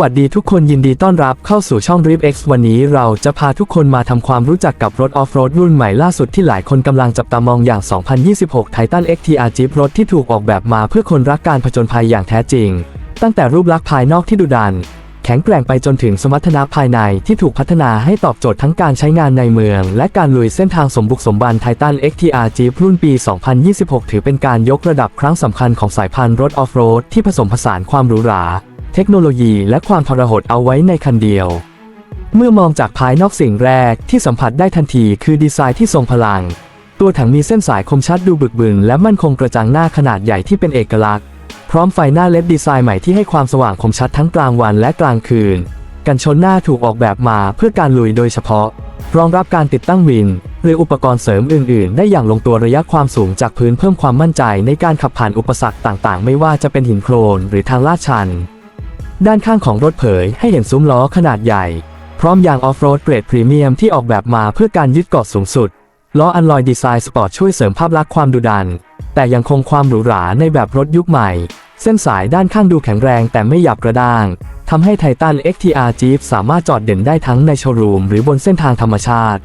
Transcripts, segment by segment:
วัสดีทุกคนยินดีต้อนรับเข้าสู่ช่อง r i p X วันนี้เราจะพาทุกคนมาทำความรู้จักกับรถออฟโรดรุ่นใหม่ล่าสุดที่หลายคนกำลังจับตามองอย่าง 2026 Titan XTR Jeep รถที่ถูกออกแบบมาเพื่อคนรักการผจญภัยอย่างแท้จริง ตั้งแต่รูปลักษณ์ภายนอกที่ดุดัน แข็งแกร่งไปจนถึงสมรรถนะภายในที่ถูกพัฒนาให้ตอบโจทย์ทั้งการใช้งานในเมือง และการลุยเส้นทางสมบุกสมบัน Titan XTR Jeep รุ่นปี 2026 ถือเป็นการยกระดับครั้งสำคัญของสายพันธุ์รถออฟโรดที่ผสมผสานความหรูหรา เทคโนโลยีและความทรหดเอาไว้ในคันเดียว เมื่อมองจากภายนอกสิ่งแรกที่สัมผัสได้ทันทีคือดีไซน์ที่ทรงพลัง ตัวถังมีเส้นสายคมชัดดูบึกบึนและมั่นคงกระจังหน้าขนาดใหญ่ที่เป็นเอกลักษณ์ พร้อมไฟหน้าเล็ดดีไซน์ใหม่ที่ให้ความสว่างคมชัดทั้งกลางวันและกลางคืน กันชนหน้าถูกออกแบบมาเพื่อการลุยโดยเฉพาะ รองรับการติดตั้งวินหรืออุปกรณ์เสริมอื่น ๆ ได้อย่างลงตัวระยะความสูงจากพื้นเพิ่มความมั่นใจในการขับผ่านอุปสรรคต่าง ๆ ไม่ว่าจะเป็นหินโคลนหรือทางลาดชัน ด้านข้างของรถเผยให้เห็นซุ้มล้อขนาดใหญ่ พร้อมยางออฟโรดเกรดพรีเมียมที่ออกแบบมาเพื่อการยึดเกาะสูงสุด ล้ออันลอยดีไซน์สปอร์ตช่วยเสริมภาพลักษณ์ความดุดัน แต่ยังคงความหรูหราในแบบรถยุคใหม่ เส้นสายด้านข้างดูแข็งแรงแต่ไม่หยับกระด้างทำให้ไททัน XTR Jeep สามารถจอดเด่นได้ทั้งในโชว์รูมหรือบนเส้นทางธรรมชาติ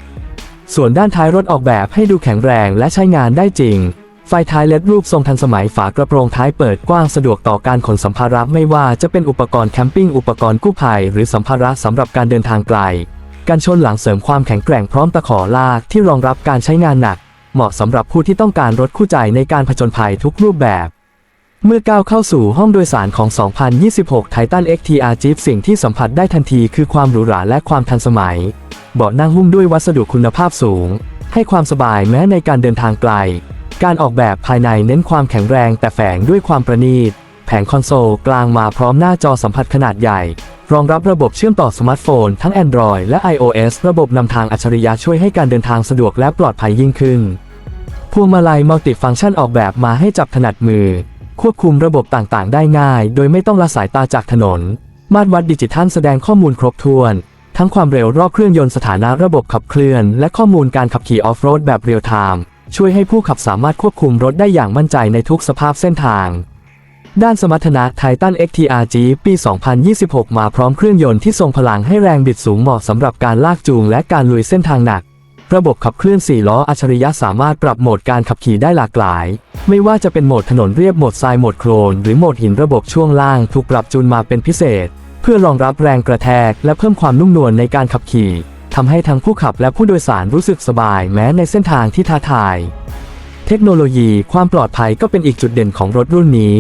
ส่วนด้านท้ายรถออกแบบให้ดูแข็งแรงและใช้งานได้จริง ไฟท้ายเลดรูปทรงทันสมัยฝากระโปรงท้ายเปิดกว้างสะดวกต่อการขนสัมภาระไม่ว่าจะเป็นอุปกรณ์แคมปิ้งอุปกรณ์กู้ภัยหรือสัมภาระสำหรับการเดินทางไกลการชนหลังเสริมความแข็งแกร่งพร้อมตะขอลากที่รองรับการใช้งานหนัก เหมาะสำหรับผู้ที่ต้องการรถคู่ใจในการผจญภัยทุกรูปแบบ เมื่อก้าวเข้าสู่ห้องโดยสารของ 2026 Titan XTR Jeep สิ่งที่สัมผัสได้ทันทีคือความหรูหราและความทันสมัย เบาะนั่งหุ้มด้วยวัสดุคุณภาพสูง ให้ความสบายแม้ในการเดินทางไกล การออกแบบภายในเน้นความแข็งแรงแต่แฝงด้วยความประณีต แผงคอนโซลกลางมาพร้อมหน้าจอสัมผัสขนาดใหญ่ รองรับระบบเชื่อมต่อสมาร์ทโฟน ทั้ง Android และ iOS ระบบนำทางอัจฉริยะช่วยให้การเดินทางสะดวกและปลอดภัยยิ่งขึ้น พวงมาลัยมัลติฟังก์ชันออกแบบมาให้จับถนัดมือ ควบคุมระบบต่างๆ ได้ง่าย โดยไม่ต้องละสายตาจากถนน มาตรวัดดิจิทัลแสดงข้อมูลครบถ้วน ทั้งความเร็วรอบเครื่องยนต์สถานะระบบขับเคลื่อน และข้อมูลการขับขี่ออฟโรดแบบเรียลไทม์ ช่วยให้ผู้ขับสามารถควบคุมรถได้อย่างมั่นใจในทุกสภาพเส้นทาง ด้านสมรรถนะ Titan XTR Jeep ปี 2026 มาพร้อมเครื่องยนต์ที่ทรงพลังให้แรงบิดสูงเหมาะสำหรับการลากจูงและการลุยเส้นทางหนัก ระบบขับเคลื่อน 4 ล้ออัจฉริยะสามารถปรับโหมดการขับขี่ได้หลากหลาย ไม่ว่าจะเป็นโหมดถนนเรียบโหมดทรายโหมดโคลนหรือโหมดหินระบบช่วงล่างถูกปรับจูนมาเป็นพิเศษ เพื่อรองรับแรงกระแทกและเพิ่มความนุ่มนวลในการขับขี่ ทำให้ทั้งผู้ขับและผู้โดยสารรู้สึกสบายแม้ในเส้นทางที่ท้าทาย เทคโนโลยีความปลอดภัยก็เป็นอีกจุดเด่นของรถรุ่นนี้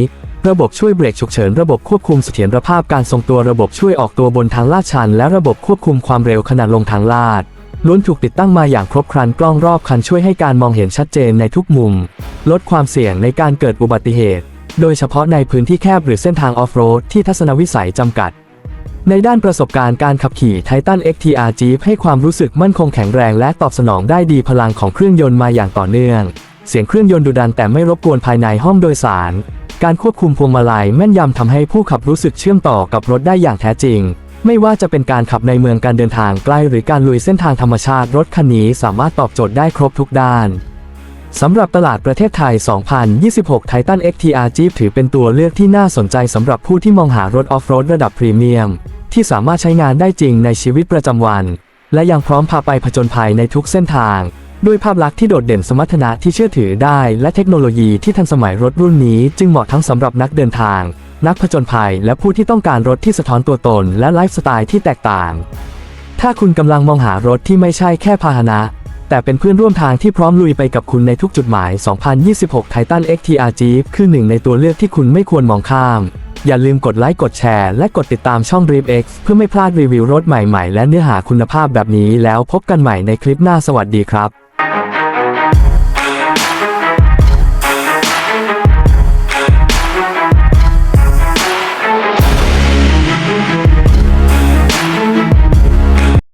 ระบบช่วยเบรกฉุกเฉินระบบควบคุมเสถียรภาพการทรงตัวระบบช่วยออกตัวบนทางลาดชัน และระบบควบคุมความเร็วขณะลงทางลาดล้วนถูกติดตั้งมาอย่างครบครันกล้องรอบคันช่วยให้การมองเห็นชัดเจนในทุกมุม ลดความเสี่ยงในการเกิดอุบัติเหตุ โดยเฉพาะในพื้นที่แคบหรือเส้นทางออฟโรดที่ทัศนวิสัยจำกัด ในด้านประสบการณ์การขับขี่ Titan XTR Jeep ให้ความรู้สึกมั่นคงแข็งแรงและตอบสนองได้ดีพลังของเครื่องยนต์มาอย่างต่อเนื่อง เสียงเครื่องยนต์ดุดันแต่ไม่รบกวนภายในห้องโดยสาร การควบคุมพวงมาลัยแม่นยำทำให้ผู้ขับรู้สึกเชื่อมต่อกับรถได้อย่างแท้จริง ไม่ว่าจะเป็นการขับในเมืองการเดินทางใกล้หรือการลุยเส้นทางธรรมชาติ รถคันนี้สามารถตอบโจทย์ได้ครบทุกด้านสำหรับตลาดประเทศไทย 2026 Titan XTR Jeep ถือเป็นตัวเลือกที่น่าสนใจสำหรับผู้ที่มองหารถออฟโรดระดับพรีเมียม ที่สามารถใช้งานได้จริงในชีวิตประจำวัน และยังพร้อมพาไปผจญภัยในทุกเส้นทาง ด้วยภาพลักษณ์ที่โดดเด่นสมรรถนะที่เชื่อถือได้ และเทคโนโลยีที่ทันสมัยรถรุ่นนี้จึงเหมาะทั้งสำหรับนักเดินทาง นักผจญภัย และผู้ที่ต้องการรถที่สะท้อนตัวตน และไลฟ์สไตล์ที่แตกต่าง ถ้าคุณกำลังมองหารถที่ไม่ใช่แค่พาหนะ แต่เป็นเพื่อนร่วมทางที่พร้อมลุยไปกับคุณในทุกจุดหมาย 2026 Titan XTR Jeep คือหนึ่งในตัวเลือกที่คุณไม่ควรมองข้าม อย่าลืมกดไลค์กดแชร์และกดติดตามช่อง Dream X เพื่อไม่พลาดรีวิวรถใหม่ๆ และเนื้อหาคุณภาพแบบนี้แล้วพบกันใหม่ในคลิปหน้าสวัสดีครับ